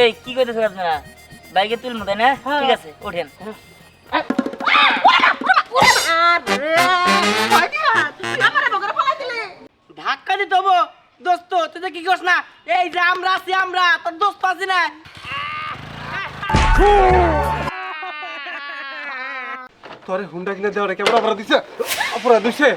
এই কি করতেছেন আপনারা? বাইকে তুলবো তাই না? ঠিক আছে ওঠেন। ধাক্কা দিতে হব। দোস্ত তুই কি করছ না? এই যে আমরা আছি আমরা। তোর দোস্ত আছি না। তোরে হুন্ডা কিনে দেওয়ারে কেমন অপরাধ দিছে। অপরাধ দিছে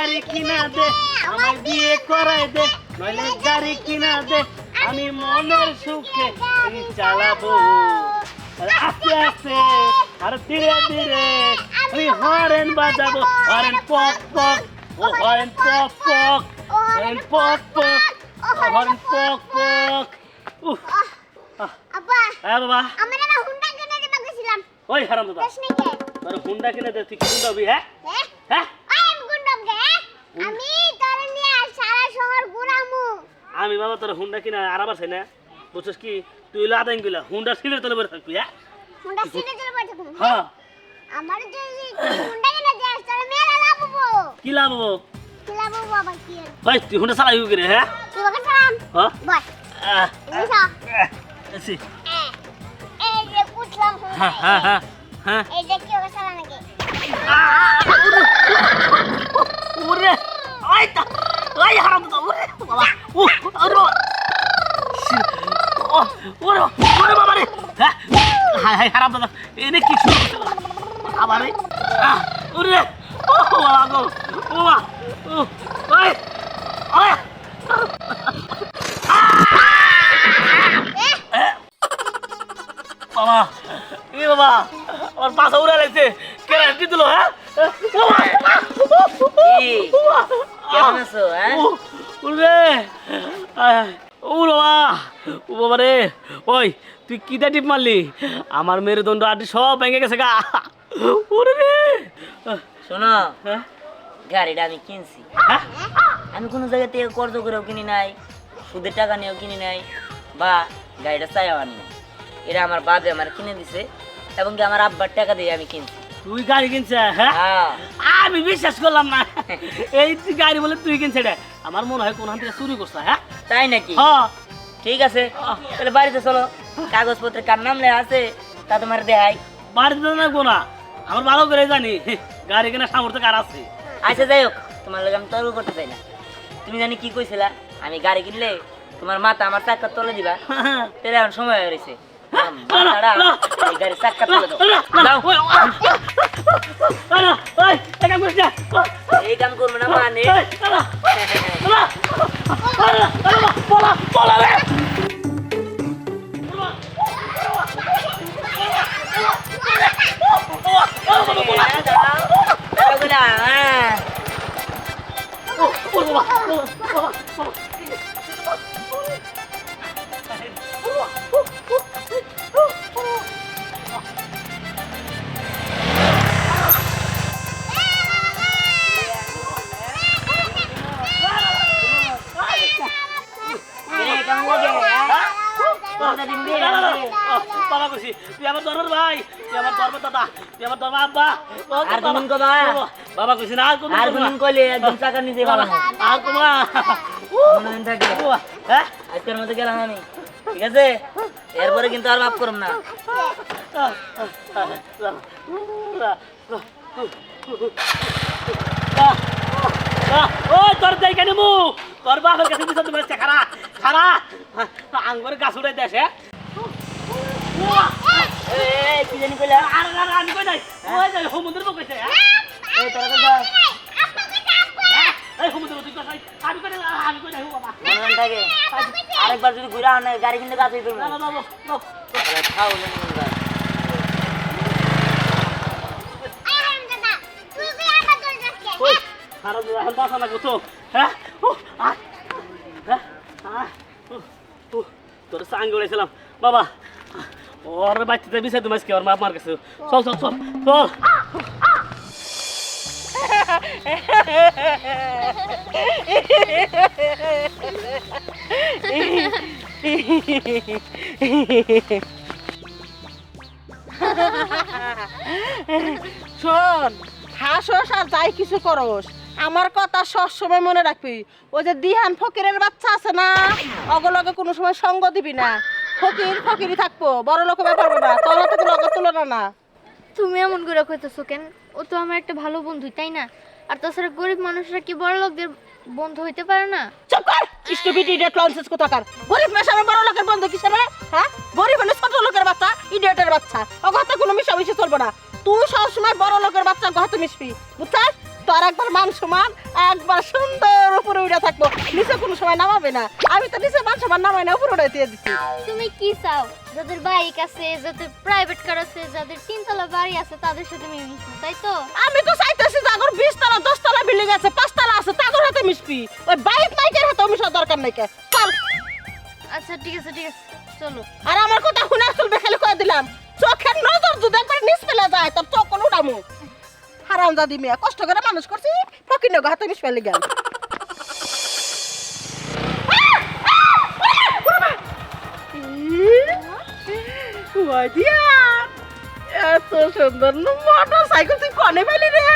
গাড়ি কিনা দে আমার বিয়ে করাই দে নইলে গাড়ি কিনা দে আমি মনের সুখে আমি চালাবো। আর আস্তে আস্তে আর ধীরে ধীরে আমি হরেন বাজাবো হরেন পক পক ও হরেন পক পক হরেন পক পক হরেন পক পক আব্বা হ্যাঁ বাবা। আমার না হুন্ডা কিনে দিতে গেছিলাম। ওই হারাম দাদা তোর হুন্ডা কিনে দে তুই কি হুন্ডা হ্যাঁ। হ্যাঁ হ্যাঁ আই এম গুন্ডম গে আমি তোর নিয়ে সারা শহর ঘুরামু। আমি বাবা তোর হুন্ডা কিনা আর আবার না? বুঝছিস কি? তুই লাদাইন গেলা হুন্ডা সিলের তলে বের থাকবি হ্যাঁ? হুন্ডা চলে পড়ে থাকুন হ্যাঁ। আমার যে হুন্ডা কিনে দিয়ে মেলা লাভবো কি লাভবো বাবা কি ভাই তুই হুন্ডা চালাই করে হ্যাঁ? তুই বাবা হ্যাঁ? বল এই সব এসি। এই যে উঠলাম হ্যাঁ হ্যাঁ হ্যাঁ হ্যাঁ। এই যে কি ওরে ওই তা ওই হারাম দাদা ওরে বাবা ও ওরে ওরে ওরে বাবা রে হ্যাঁ হাই হারাম দাদা এনে কি শুরু আবার ওরে ও বাবা গো ও বাবা ও ওই ওই বাবা এ বাবা আমার পাশা উড়ে লাগছে কেন কি দিল হ্যাঁ! কি? কেমন আছো হ্যাঁ? ও, বাবা ও বাবা রে ওই তুই কিটা টিপ মারলি? আমার মেরুদণ্ড আটি সব ভেঙে গেছে গা। ওরে রে। শোনো হ্যাঁ? গাড়িটা আমি কিনছি। হ্যাঁ? আমি কোনো জায়গা থেকে কর্জ করেও কিনি নাই সুদের টাকা নিয়েও কিনি নাই বা গাড়িটা চাইও আনি নাই। এটা আমার বাপে আমার কিনে দিছে এবং কি আমার আব্বার টাকা দিয়ে আমি কিনছি। তুই গাড়ি কিনছে হ্যাঁ? হ্যাঁ। আমি বিশ্বাস করলাম না। এই তুই গাড়ি বলে তুই কিনছে রে। আমার মনে হয় কোনখান থেকে চুরি করছে হ্যাঁ? তাই নাকি? হ্যাঁ ঠিক আছে। তাহলে বাড়িতে চলো। কাগজপত্রে কার নাম লেখা আছে তা তোমার দেখাই। বাড়িতে না। আমার ভালো করে জানি। গাড়ি কেনার সামর্থ্য কার আছে? আচ্ছা যাই হোক। তোমার লোক আমি তর্ক করতে চাই না। তুমি জানি কি কইছিলা? আমি গাড়ি কিনলে তোমার মাথা আমার চাক্কা তলে দিবা। তাহলে এখন সময় হয়ে গেছে মাথাটা এই গাড়ির চাক্কা তুলে দাও দাও এই কাম করবে না মানে হ্যাঁ, দাও। দাও গুলা, হ্যাঁ। কিরে, কোনটা দিন দিয়ে, বাবা খুশি তুই আমার দরবার ভাই তুই আমার দরবার দাদা তুই আমার দরবার আব্বা আর বাবা, বাবা, বাবা না আর কোন আর কোনদিন কইলে একদম টাকা নিতে না আর মনোদিন থাকে হ্যাঁ আজকের মতো গেলাম আমি ঠিক আছে এরপরে কিন্তু আর মাফ করব না ও তোর যাই কেন মু? তোর বাপের কাছে দিছ তুমি খারা খারা। আঙ্গুর গাছ উড়ে দেশে এই, এই, কি জানি কইলা আরে আরে আমি কই নাই? ওই সমুদ্র হ্যাঁ? এই তোরা হ্যাঁ? এই সমুদ্র বাবা। মনে থাকে। আরেকবার যদি ঘুরে আনে গাড়ি কিনতে না না খাও হ্যাঁ? হ্যাঁ, তোর সাঙ্গ উড়েছিলাম। বাবা ওর বাচ্চাতে বিষয় তুমি আজকে ওর মা মার কাছে। চল চল চল চল। শোন হাসোস আর যাই কিছু করস। আমার কথা সবসময় মনে রাখবি। ওই যে দিহান ফকিরের বাচ্চা আছে না অগলগে কোনো সময় সঙ্গ দিবি না। ফকির ফকিরই থাকব বড় লোক ব্যাপার না। তোর হাতে কোনো অগর তুলনা না। তুমি এমন করে কইতেছো কেন? ও তো আমার একটা ভালো বন্ধু তাই না? আর তাছাড়া গরিব মানুষরা কি বড় লোকদের বন্ধু হইতে পারে না? চুপ কর! স্টুপিড ইডিয়েট লনসেন্স কোথাকার। গরিব মেশাবে বড় লোকের বন্ধু কিসের রে? হ্যাঁ? গরিব হলে ছোট লোকের বাচ্চা ইডিয়েটের বাচ্চা। ও কথা কোনো মিশামিশি চলবে না। তুই সবসময় বড় লোকের বাচ্চা কথা মিশবি। বুঝছিস? তোর একবার মান সমান একবার সুন্দর উপরে উঠে থাকব। নিচে কোনো সময় নামাবে না। আমি তো নিচে মান সমান নামাই না উপরে উঠে দিয়ে দিচ্ছি তুমি কি চাও? যাদের বাইক আছে যাদের প্রাইভেট কার আছে যাদের তিনতলা বাড়ি আছে তাদের সাথে তুমি মিশবো তাই তো? আমি তো চাইতেছি যে আগর বিশ তলা দশ তলা বিল্ডিং আছে পাঁচ তলা আছে তাগর হাতে মিশবি। ওই বাইক মাইকের হাতে মিশার দরকার নাই কে। চল। আচ্ছা ঠিক আছে ঠিক আছে চলো। আর আমার কথা শুনে চলবে খালি কয়ে দিলাম চোখের নজর যদি একবার নিচ ফেলে যায় তোর চোখ কোনো উড়ামু? হারাম দাদি মেয়ে কষ্ট করে মানুষ করছি ফকির নগা হাতে মিশ ফেলে গেল। এত সুন্দর মোটর সাইকেল তুই কনে পেলি রে?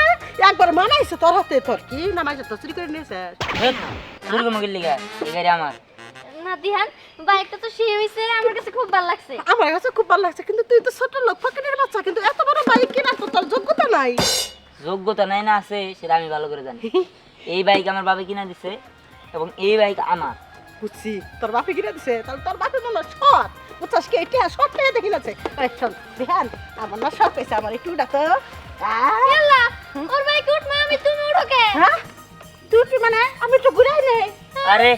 একবার মানাইছে তোর হাতে তোর কি নামাইছে তো চুরি করে নিয়েছে? দুর্গা মুগির লিগা এই আমার। না দিহান বাইকটা তো সেই হইছে আমার কাছে খুব ভালো লাগছে। আমার কাছে খুব ভালো লাগছে কিন্তু তুই তো ছোট লোক ফকিরের বাচ্চা কিন্তু এত বড় বাইক কেনার তো তোর যোগ্যতা নাই। যোগ্যতা নাই না আছে সেটা আমি ভালো করে জানি। এই বাইক আমার বাবা কিনা দিছে এবং এই বাইক আমার। বুঝছি তোর বাপে কিনে দিছে? তাহলে তোর বাপে মনে হয় সৎ। বুঝছস কি? এটা সৎ দেখি শোন বিহান আমার না সব পেয়েছে আমার একটু ডাকো ওর বাইকে উঠমা আমি তুমি উঠো কে? হ্যাঁ? তুই মানে? আমি একটু ঘুরাই নে আরে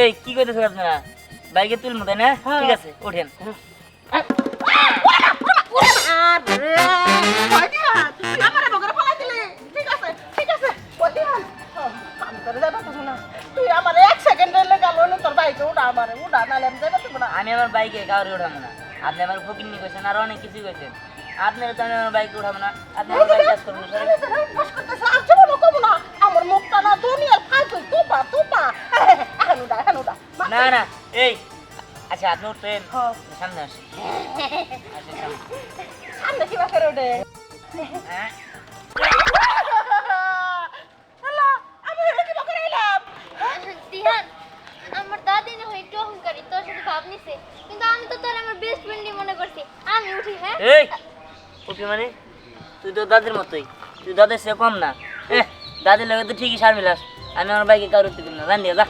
এই কি কইতেছেন আপনারা? বাইকে তুলমু তাই না? ঠিক আছে ওঠেন। দিহান তুই আমার বগরে ফলাই দিলে ঠিক আছে ঠিক আছে দিহান আমি তোর যাবে তো না তুই আমার এক সেকেন্ডের লেগে গেল তোর বাইকে উড়া আমার উড়া নালে আমি যাবে তো না আমি আমার বাইকে কাউরে উঠাবো না। আপনি আমার ফকির নিয়ে কইছেন আর অনেক কিছু কইছেন। আপনারা তো আমি আমার বাইকে উঠাবো না। আপনি আমার বাইক কাজ করবেন আমার মুখটা না দুনিয়ার ফাইল তোপা তোপা এখন উড়া এখন উড়া না না এই আচ্ছা আপনি উঠবেন। হ্যাঁ। সামনে আসেন। করে ওঠে হ্যাঁ আমি হেলে কি করে এলাম আমার দাদি না হয় একটু অহংকারী তোর সাথে ভাব নিছে কিন্তু আমি তো তোর আমার বেস্ট ফ্রেন্ডই মনে করছি আমি উঠি হ্যাঁ এই উঠবি মানে তুই তো দাদির মতোই তুই দাদের সে কম না এ দাদির লাগে তো ঠিকই সার মিলাস আমি আমার বাইকে কারও উঠতে না জান যা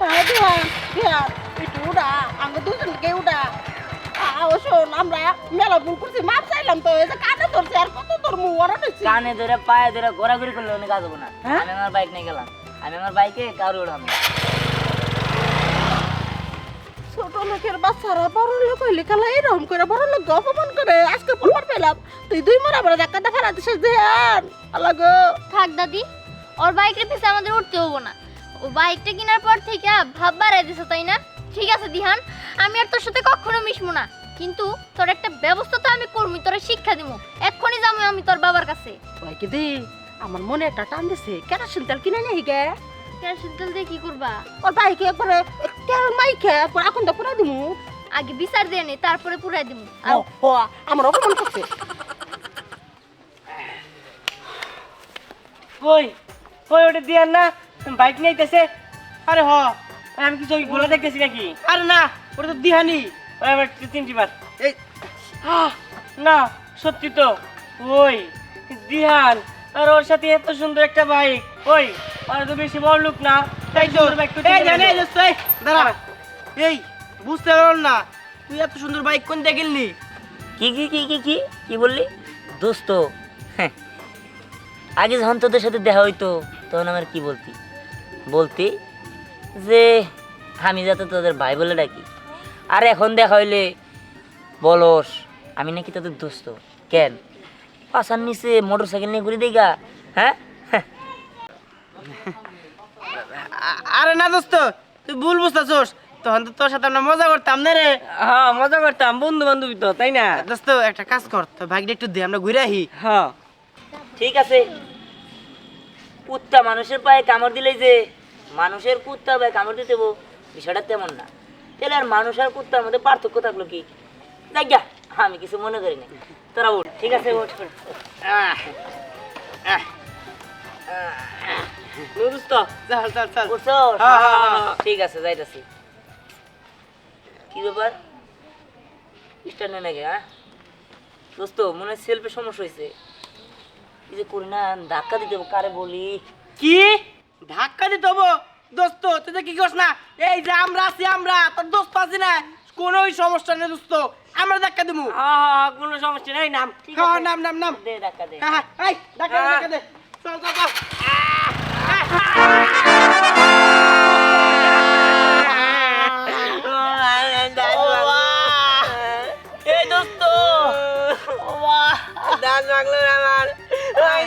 হ্যাঁ দিহান একটু উড়া আমরা দুজনকে উড়া শোন আমরা মেলা ভুল করছি মাপ চাইলাম তো এই যে কানে ধরছে আর কত তোর মুখ ওরা নিচ্ছি কানে ধরে পায়ে ধরে ঘোরাঘুরি করলে অনেক কাজ না। হ্যাঁ? আমি আমার বাইক নিয়ে গেলাম। আমি আমার বাইকে কারও ছোট লোকের বাচ্চারা বড় লোক হইলে খেলা এরকম করে বড় লোক অপমান করে আজকে প্রমাণ পেলাম। তুই দুই মারা বড় ধাক্কাটা ফেলা দিছিস দেন আল্লাহ গো। থাক দাদি ওর বাইকের পিছে আমাদের উঠতে হব না। ও বাইকটা কেনার পর থেকে ভাব বাড়াই দিছে তাই না? ঠিক আছে দিহান আমি আর তোর সাথে কখনো মিশবো না। কিন্তু তোর একটা ব্যবস্থা তো আমি করব তোর শিক্ষা দিব এক্ষুনি যাব আমি তোর বাবার কাছে। ওই কি দি আমার মনে একটা টান দিছে। কেরাসিন তেল কিনে নেই গে। কেরোসিন তেল দিয়ে কি করবা? ওর বাইকে একবারে তেল মাইকে একবার এখন তো পুরা দিমু। আগে বিচার দিয়ে নে তারপরে পুরাই দিব ও, ও, আমার অপমান করছে। কই? কই ওটা দিয়ান না? বাইক নিয়ে আইতেছে। আরে হ। আমি কিছু ভুলে দেখতেছি নাকি? আরে না ওটা তো দিহানি। ওই আবার তিনটি বার। এই। আহ, না সত্যি তো। ওই দিহান আর ওর সাথে এত সুন্দর একটা বাইক। ওই আর তো বেশি বড় লোক না। তাই তো দাঁড়া। এই বুঝতে পারল না। তুই এত সুন্দর বাইক কোন দিয়ে কিনলি? কি কি কি কি কি কি বললি? দোস্ত হ্যাঁ। আগে যখন তোদের সাথে দেখা হইতো তখন আমার কি বলতি? বলতি যে আমি যাতে তোদের ভাই বলে ডাকি। আর এখন দেখা হইলে বলস আমি নাকি তোদের দোস্ত। কেন? পাশার নিচে মোটর সাইকেল নিয়ে ঘুরে দিগা হ্যাঁ? হ্যাঁ। আরে না দোস্ত তুই ভুল বুঝতেছোস। তখন তো তোর সাথে আমরা মজা করতাম না রে। হ্যাঁ মজা করতাম বন্ধু বান্ধবী তো তাই না? দোস্ত একটা কাজ কর তোর ভাগটা একটু দে আমরা ঘুরে আহি হ্যাঁ। ঠিক আছে। কুত্তা মানুষের পায়ে কামড় দিলেই যে মানুষের কুত্তা পায়ে কামড় দিতে বিষয়টা তেমন না। তাহলে আর মানুষ আর কুত্তার মধ্যে পার্থক্য থাকল কি? দেখ আমি কিছু মনে করি না তোরা উঠ ঠিক আছে। ঠিক আছে যাইতাছি। কি ব্যাপার? স্ট্যান্ডে নাকি হ্যাঁ? দোস্ত মনে হয় সেলফে সমস্যা হয়েছে যে করি না ধাক্কা দিতে কারে বলি? কি? ধাক্কা দিতে হব দোস্ত তুই তো কি করছ না? এই যে আমরা আছি আমরা তোর দোস্ত আছি না? কোনো সমস্যা নেই দোস্ত আমরা ধাক্কা দেবো কোনো সমস্যা নেই নাম হ্যাঁ নাম নাম নাম। দে ধাক্কা দে। হ্যাঁ এই ধাক্কা দে ধাক্কা দে। চল চল চল। দাঁত ভাঙলো আমার। আমার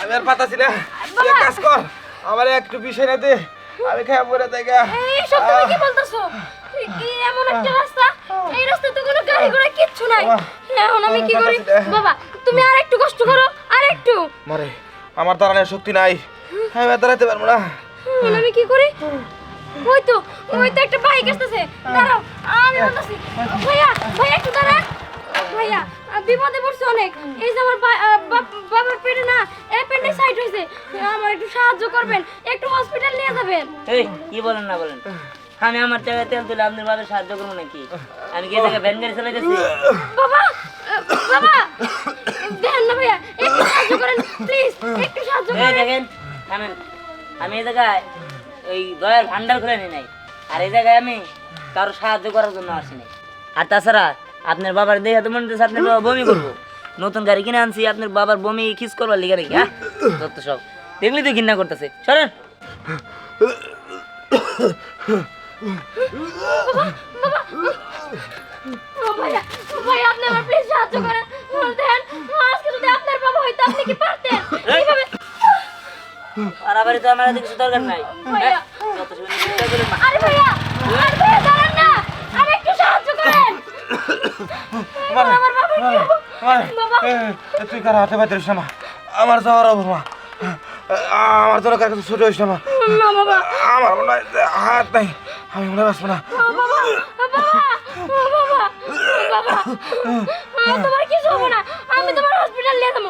আমি আর পাতাছি না। তুই কাজ কর আমার একটু বিষয় না দে আমি খাই পরে এই সব তুমি কি বলতেছো? কি এমন একটা রাস্তা? এই রাস্তায় তো কোনো গাড়ি ঘোড়া কিচ্ছু নাই। এখন আমি কি করি? বাবা তুমি আর একটু কষ্ট করো আর একটু। মারে আমার দাঁড়ানোর শক্তি নাই। আমি আর দাঁড়াতে পারব না। এখন আমি কি করি? ওই তো ওই তো একটা বাইক আসতেছে। দাঁড়াও আমি বলতেছি। ভাইয়া ভাইয়া একটু দাঁড়ান ভাইয়া বিপদে পড়ছে অনেক। এই যে আমার বাবার পেটে না অ্যাপেন্ডিক্স হয়েছে। আমার একটু সাহায্য করবেন একটু হসপিটাল নিয়ে যাবেন। এই কি বলেন না বলেন? আমি আমার জায়গায় তেল তুলে আপনার বাবার সাহায্য করব নাকি? আমি কি এই জায়গায় ভ্যান গাড়ি চালাইতেছি? বাবা বাবা দেন না ভাইয়া একটু সাহায্য করেন প্লিজ একটু সাহায্য করেন। দেখেন থামেন। আমি এই জায়গায় ওই দয়ার ভান্ডার খুলে নিই নাই। আর এই জায়গায় আমি কারও সাহায্য করার জন্য আসি নাই। আর তাছাড়া আপনার বাবার দেখে তো মনে হচ্ছে আপনার বাবা বমি করব। নতুন গাড়ি কিনে আনছি আপনার বাবার বমি খিস করবার লিখে নাকি হ্যাঁ যত সব দেখলি তো ঘৃণা করতেছে। সরেন। আর আবার তো আমার কিছু দরকার নাই। যত সব চিন্তা করেন না। আরে ভাইয়া আরে ভাইয়া দাঁড়ান না আর একটু সাহায্য করেন এবার আমার বাবা কি হব? বাবা তুই কার হাতে পাইতে না মা আমার যাওয়ার মা। আমার তোর কাছে ছোট হইস না মা? না বাবা। আমার মনে হয় হাত নাই আমি মনে বাঁচবো না। তোমার কিছু হবে না। আমি তোমার হসপিটাল নিয়ে যাব।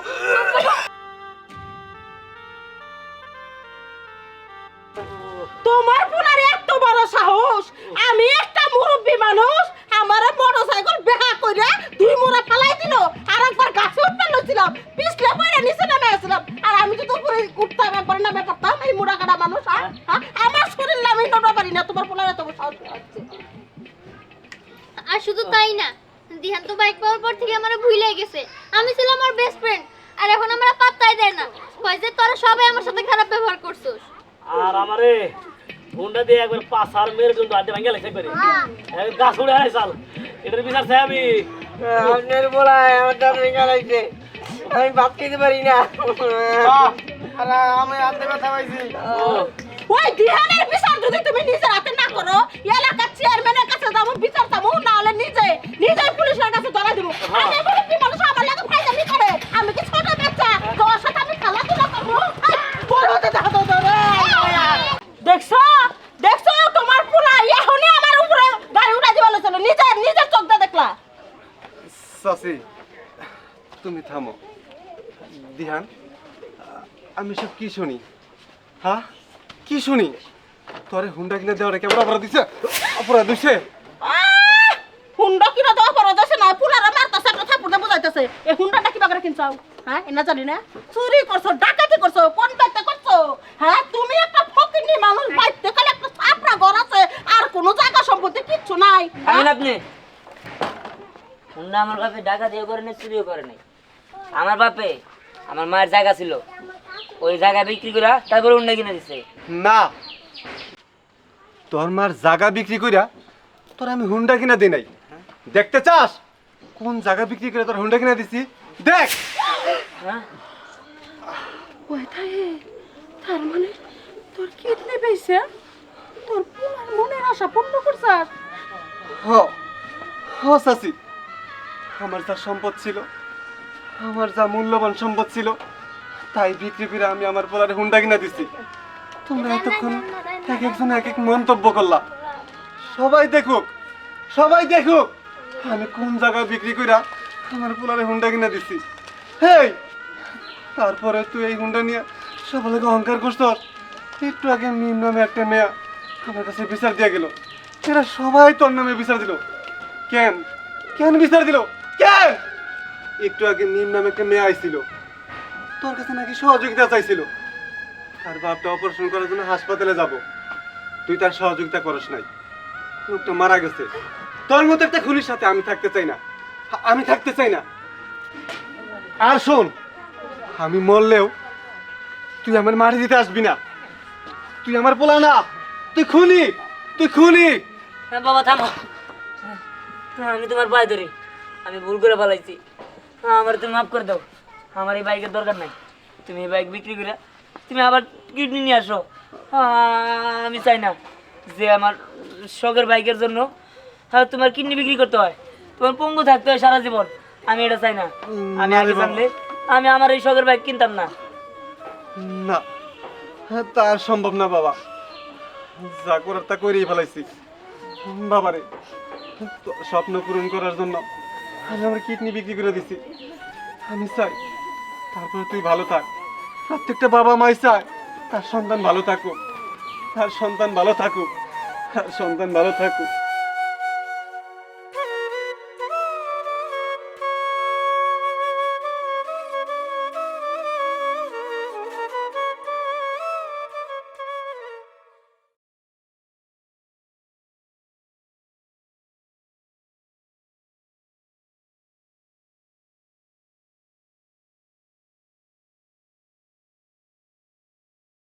তোমার পোলার এত বড় সাহস? আমি একটা মুরব্বী মানুষ আমার মোটরসাইকেল বেহা করে দুই মোড়া ফালাই দিল আর একবার গাছে উঠতে লছিলাম পিছলে পড়ে নিচে নেমে আসলাম। আর আমি যদি উপরে উঠতাম একবার নামে পড়তাম এই মোড়া কাটা মানুষ হ্যাঁ? হ্যাঁ? আমার শরীর আমি নড়া পারি না তোমার পোলার এত সাহস আর শুধু তাই না দিহান তো বাইক পাওয়ার পর থেকে আমার ভুলে গেছে। আমি ছিলাম আমার বেস্ট ফ্রেন্ড আর এখন আমরা পাত্তাই দেয় না। কয় যে তোরা সবাই আমার সাথে খারাপ ব্যবহার করছিস। আর আমারে ফোনটা দিয়ে একবার পাঁচ আর মেরে কিন্তু আড্ডে ভাঙ্গে লাগছে করে। এক গাছ উড়ে আড়াই সাল এটার বিচার চাই আমি। আপনার বলায় আমার দাঁত ভেঙে লাগছে। আমি ভাত খেতে পারি না। আমি আনতে কথা পাইছি। ওই দিহানের বিচার যদি তুমি নিজের হাতে না করো এলাকার চেয়ারম্যানের কাছে যাব বিচার যাব না হলে নিজে নিজে পুলিশের কাছে ধরা দিব আমি বলি কি মানুষ আমার লাগে ফাইদামি করে আমি কি ছোট বাচ্চা তোর সাথে আমি খেলাধুলা করব বড় হতে দেখো তো দেখছ দেখছ তোমার পোলা এখনই আমার উপরে গাড়ি উঠা দিবা দিহান আমি সব কি শুনি? হ্যাঁ? কি শুনি? তোরে হুন্ডা কিনে দেওয়ারে কেমন অপরাধ দিছে? অপরাধ দিছে! হুন্ডা কিনা দেওয়া পড়া যাচ্ছে না পুলারা মারতাছে একটা থাপুটা বুঝাইতেছে। এই হুন্ডাটা কিবা করে কিনছাও হ্যাঁ এনা জানি না। চুরি করছ ডাকাতি করছ কোন বাইতে করছ? হ্যাঁ তুমি একটা ফকিনি মানুষ বাইতে কালে একটা ছাপড়া ঘর আছে আর কোনো জায়গা সম্পত্তি কিচ্ছু নাই। আমি আপনি হুন্ডা আমার বাপে ডাকা দিয়ে করে নেই চুরিও করে নাই। আমার বাপে আমার মায়ের জায়গা ছিল। ওই জায়গা বিক্রি করে তারপরে হুন্ডা কিনে দিছে। না। তোর মার জায়গা বিক্রি কইরা তোর আমি হুন্ডা কিনা দিই নাই। দেখতে চাস? কোন জায়গা বিক্রি করে তোর হুন্ডা কিনা দিছি? দেখ! হ্যাঁ? ওই তাই তার মানে তোর কিডনি পেয়েছে তোর মনের আশা পূর্ণ করছাস? হ হ চাচি। আমার যা সম্পদ ছিল আমার যা মূল্যবান সম্পদ ছিল তাই বিক্রি করে আমি আমার পোলারে হুন্ডা কিনা দিছি। তোমরা এতক্ষণ এক একজন এক এক মন্তব্য করলা। সবাই দেখুক সবাই দেখুক, আমি কোন জায়গায় বিক্রি কইরা আমার পোলারে হুন্ডা কিনা দিছি। হেই, তারপরে তুই এই হুন্ডা নিয়ে সবাইকে অহংকার করছস একটু আগে মিম নামে একটা মেয়ে আমার কাছে বিচার দিয়ে গেল। এরা সবাই তোর নামে বিচার দিল। কেন? কেন বিচার দিল? কেন? একটু আগে মিম নামে একটা মেয়ে আইছিল। তোর কাছে নাকি সহযোগিতা চাইছিল। আর বাপটা অপারেশন করার জন্য হাসপাতালে যাব। তুই তার সহযোগিতা করিস নাই। লোকটা মারা গেছে। তোর মতো একটা খুনির সাথে আমি থাকতে চাই না। আমি থাকতে চাই না। আর শোন আমি মরলেও তুই আমার মারি দিতে আসবি না। তুই আমার পোলা না। তুই খুনি। তুই খুনি। হ্যাঁ বাবা থামো। হ্যাঁ, আমি তোমার পায়ে ধরি। আমি ভুল করে ফেলাইছি। হ্যাঁ আমার তুমি মাফ করে দাও। আমার এই বাইকের দরকার নাই। তুমি এই বাইক বিক্রি করে তুমি আবার কিডনি নিয়ে আসো। আমি চাই না যে আমার শখের বাইকের জন্য হ্যাঁ তোমার কিডনি বিক্রি করতে হয়। তোমার পঙ্গু থাকতে হয় সারা জীবন। আমি এটা চাই না। আমি আগে জানলে আমি আমার এই শখের বাইক কিনতাম না। না। হ্যাঁ, তা সম্ভব না বাবা। যা করার তা করেই ফেলাইছি। বাবারে স্বপ্ন পূরণ করার জন্য আমি আমার কিডনি বিক্রি করে দিছি। আমি চাই তারপরে তুই ভালো থাক? প্রত্যেকটা বাবা মাই চায় তার সন্তান ভালো থাকুক, তার সন্তান ভালো থাকুক, তার সন্তান ভালো থাকুক।